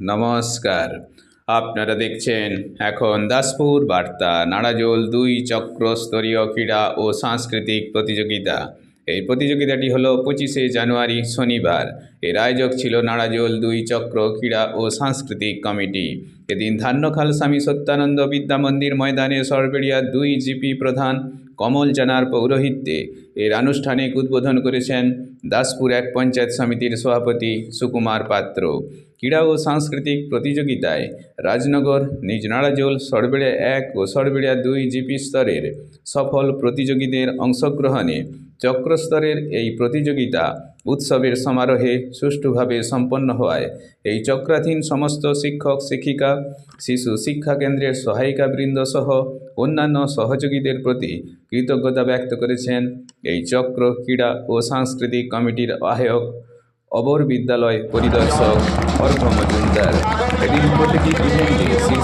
নমস্কার। আপনারা দেখছেন এখন দাসপুর বার্তা নাড়াজোল দুই চক্রস্তরীয় ক্রীড়া ও সাংস্কৃতিক প্রতিযোগিতা। এই প্রতিযোগিতাটি হলো পঁচিশে জানুয়ারি শনিবার। এর আয়োজক ছিল নাড়াজোল, দুই চক্র, ক্রীড়া ও সাংস্কৃতিক কমিটি। এদিন ধান্যখাল স্বামী সত্যানন্দ বিদ্যা মন্দির ময়দানে সরবেড়িয়া দুই জিপি প্রধান কমল জানার পৌরোহিত্যে এর আনুষ্ঠানিক উদ্বোধন করেছেন দাসপুর এক পঞ্চায়েত সমিতির সভাপতি সুকুমার পাত্র। ক্রীড়া ও সাংস্কৃতিক প্রতিযোগিতায় রাজনগর, নিজ নাড়াজোল, সরবেড়িয়া এক ও সরবেড়িয়া দুই জিপি স্তরের সফল প্রতিযোগীদের অংশগ্রহণে চক্রস্তরের এই প্রতিযোগিতা উৎসবের সমারোহে সুষ্ঠুভাবে সম্পন্ন হওয়ায় এই চক্রাধীন সমস্ত শিক্ষক, শিক্ষিকা, শিশু শিক্ষা কেন্দ্রের সহায়িকাবৃন্দ সহ অন্যান্য সহযোগীদের প্রতি কৃতজ্ঞতা ব্যক্ত করেছেন এই চক্র ক্রীড়া ও সাংস্কৃতিক কমিটির আহ্বায়ক, অবর বিদ্যালয় পরিদর্শক অর্ঘ মজুমদার। এদিন প্রতিটি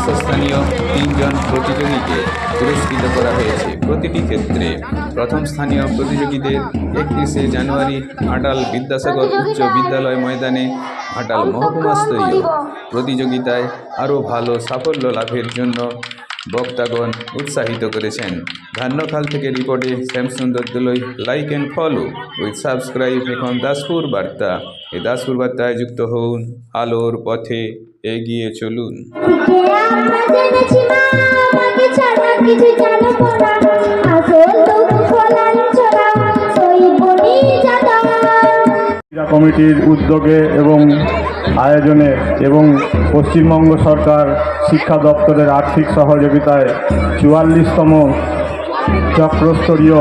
শীর্ষস্থানীয় তিনজন প্রতিযোগীকে পুরস্কৃত করা হয়েছে। প্রতিটি ক্ষেত্রে প্রথম স্থানীয় প্রতিযোগীদের একত্রিশে জানুয়ারি ঘাটাল বিদ্যাসাগর উচ্চ বিদ্যালয় ময়দানে ঘাটাল মহকুমা স্তরীয় প্রতিযোগিতায় আরও ভালো সাফল্য লাভের জন্য বক্তাগণ উৎসাহিত করেছেন। ধান্যখাল থেকে রিপোর্টে Shyamsundar Doloi. Like and follow with subscribe এখন দাসপুর বার্তা। এই দাসপুর বার্তায় যুক্ত হন আলোর পথে এগিয়ে চলুন। থেকে আমরা জেনেছি মা আমাকে ছাড়া কিছু জানো না আসল দুঃখ লাঞ্ছনা সইব নির্যাতন ক্রীড়া কমিটির উদ্যোগে এবং আয়োজনে এবং পশ্চিমবঙ্গ সরকার শিক্ষা দপ্তরের আর্থিক সহযোগিতায় চুয়াল্লিশতম চক্রস্তরীয়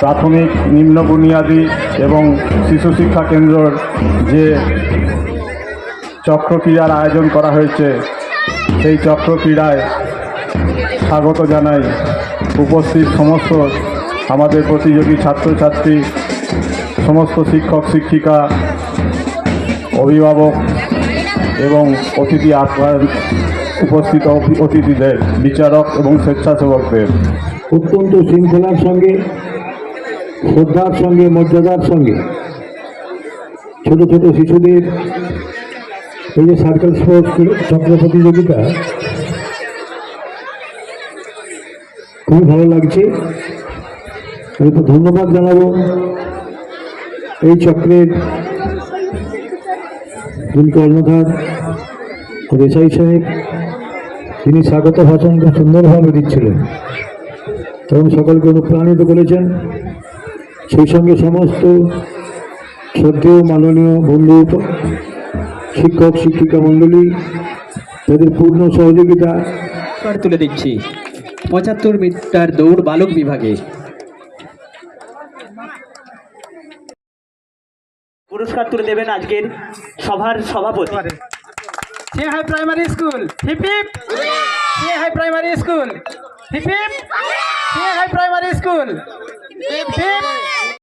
প্রাথমিক নিম্ন বুনিয়াদী এবং শিশু শিক্ষা কেন্দ্রর যে চক্র ক্রীড়ার আয়োজন করা হয়েছে। সেই চক্র ক্রীড়ায় স্বাগত জানাই উপস্থিত সমস্ত আমাদের প্রতিযোগী ছাত্রছাত্রী, সমস্ত শিক্ষক, শিক্ষিকা, অভিভাবক এবং অতিথি আপ্যায়ন উপস্থিত অতিথিদের, বিচারক এবং স্বেচ্ছাসেবকদের। অত্যন্ত শৃঙ্খলার সঙ্গে, শ্রদ্ধার সঙ্গে, মর্যাদার সঙ্গে ছোট ছোট শিশুদের এই যে সার্কেল স্পোর্টস চক্র প্রতিযোগিতা, খুবই ভালো লাগছে। আমি তো ধন্যবাদ জানাব এই চক্রের যিনি কর্ণধার দেশাই সাহেব, তিনি স্বাগত ভাষণ খুব সুন্দরভাবে দিচ্ছিলেন। এবং সকলকে অনুপ্রাণিত করেছেন। সেই সঙ্গে সমস্ত শ্রদ্ধেয় মাননীয় বন্ধু শিক্ষক শিক্ষিকা মণ্ডলী তাদের পূর্ণ সহযোগিতা। পুরস্কার তুলে দিচ্ছি। পঁচাত্তর মিটার দৌড় বালক বিভাগে। পুরস্কার তুলে দেবেন আজকের সভার সভাপতি। High primary school hip hip. High primary school hip hip. High primary school hip hip.